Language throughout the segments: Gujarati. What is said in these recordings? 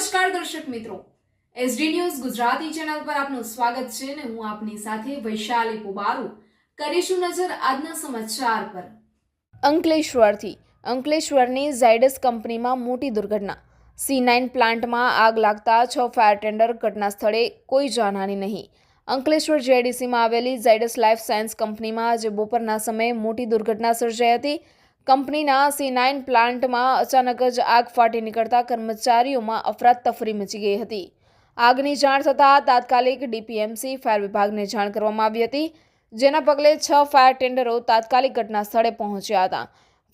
નમસ્કાર દર્શક મિત્રો. એસડી ન્યૂઝ ગુજરાતી ચેનલ પર આપનું સ્વાગત છે અને હું આપની સાથે વૈશાલી પુબારુ. કરીશું નજર આજના સમાચાર પર. અંકલેશ્વરથી. અંકલેશ્વરની ઝાયડસ કંપનીમાં મોટી દુર્ઘટના. સી નાઇન પ્લાન્ટમાં આગ લાગતા છ ફાયર ટેન્ડર ઘટના સ્થળે કોઈ જાનહાની નહીં. અંકલેશ્વર જેડીસીમાં આવેલી ઝાયડસ લાઇફ સાયન્સ કંપનીમાં આજે બપોરના સમયે મોટી દુર્ઘટના સર્જાઈ હતી. કંપનીના સી નાઇન પ્લાન્ટમાં અચાનક જ આગ ફાટી નીકળતા કર્મચારીઓમાં અફરાતફરી મચી ગઈ હતી. આગની જાણ થતાં તાત્કાલિક ડીપીએમસી ફાયર વિભાગને જાણ કરવામાં આવી હતી, જેના પગલે છ ફાયર ટેન્ડરો તાત્કાલિક ઘટના સ્થળે પહોંચ્યા હતા.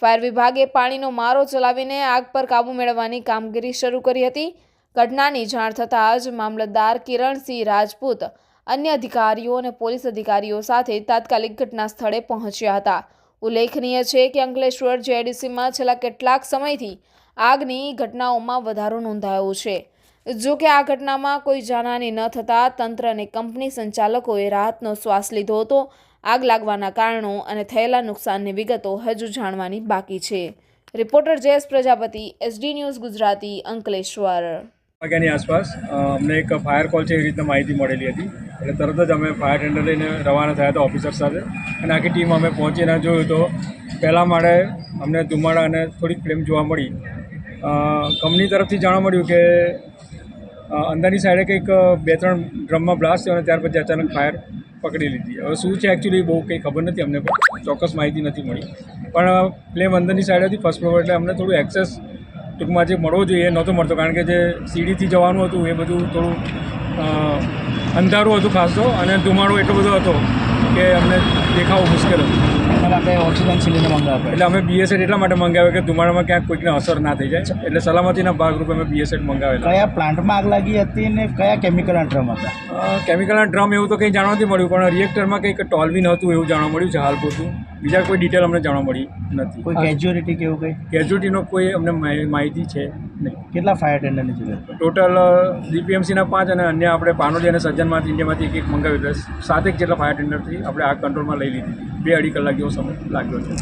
ફાયર વિભાગે પાણીનો મારો ચલાવીને આગ પર કાબૂ મેળવવાની કામગીરી શરૂ કરી હતી. ઘટનાની જાણ થતાં જ મામલતદાર કિરણસિંહ રાજપૂત, અન્ય અધિકારીઓ અને પોલીસ અધિકારીઓ સાથે તાત્કાલિક ઘટના સ્થળે પહોંચ્યા હતા. ઉલ્લેખનીય છે કે અંકલેશ્વર જેડીસીમાં છેલ્લા કેટલાક સમયથી આગની ઘટનાઓમાં વધારો નોંધાયો છે. જો કે આ ઘટનામાં કોઈ જાનહાની ન થતાં તંત્ર અને કંપની સંચાલકોએ રાહતનો શ્વાસ લીધો હતો, આગ લાગવાના કારણો અને થયેલા નુકસાનની વિગતો હજુ જાણવાની બાકી છે. Reporter Jayesh Prajapati SD news Gujarati, Ankleshwar. વાગ્યાની આસપાસ અમને એક ફાયર કોલ છે એવી રીતના માહિતી મળેલી હતી. એટલે તરત જ અમે ફાયર ટેન્ડર લઈને રવાના થયા હતા ઓફિસર સાથે. અને આખી ટીમ અમે પહોંચીને જોયું તો પહેલાં માળે અમને ધુમાડા અને થોડીક ફ્લેમ જોવા મળી. કંપની તરફથી જાણવા મળ્યું કે અંદરની સાઈડે કંઈક બે ત્રણ ડ્રમમાં બ્લાસ્ટ થયો અને ત્યાર પછી અચાનક ફાયર પકડી લીધી. હવે શું છે એકચ્યુઅલી બહુ કંઈ ખબર નથી, અમને ચોક્કસ માહિતી નથી મળી. પણ ફ્લેમ અંદરની સાઈડ હતી ફર્સ્ટ ફ્લોર એટલે અમને થોડું એક્સેસ ટૂંકમાં જે મળવો જોઈએ એ નહોતો મળતો કારણ કે જે સીડીથી જવાનું હતું એ બધું થોડું અંધારું હતું ખાસ તો અને ધુમાડો એટલો બધો હતો કે અમને દેખાવું મુશ્કેલ હતું. આપણે ઓક્સિજન સિલિન્ડર મંગાવવા એટલે અમે બીએસએડ એટલા માટે મંગાવ્યો કે ધુમાડામાં ક્યાંક કોઈકને અસર ના થઈ જાય. એટલે સલામતીના ભાગરૂપે અમે બીએસએડ મંગાવેલા. કયા પ્લાન્ટમાં આગ લાગી હતી ને કયા કેમિકલના ડ્રમ હતા? કેમિકલના ડ્રમ એવું તો કંઈ જાણવા નથી મળ્યું પણ રિએક્ટરમાં કંઈક ટોલવિન હતું એવું જાણવા મળ્યું છે હાલ પૂરતું. બીજા કોઈ ડિટેલ અમને જાણવા મળી નથી. કોઈ કેજ્યુઅલિટી કેવું કંઈ? કેજ્યુલિટીનો કોઈ અમને માહિતી છે નહીં. કેટલા ફાયર ટેન્ડરની જરૂર ટોટલ ડીપીએમસીના પાંચ અને અન્ય આપણે પાનોલી અને સજ્જનમાંથી ઇન્ડિયામાંથી એક એક મંગાવ્યું એટલે સાતેક જેટલા ફાયર ટેન્ડરથી આપણે આ કંટ્રોલમાં લઈ લીધી. બે અઢી કલાક જેવો સમય લાગ્યો છે.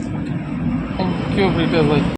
કેવું પ્રિપેર હોય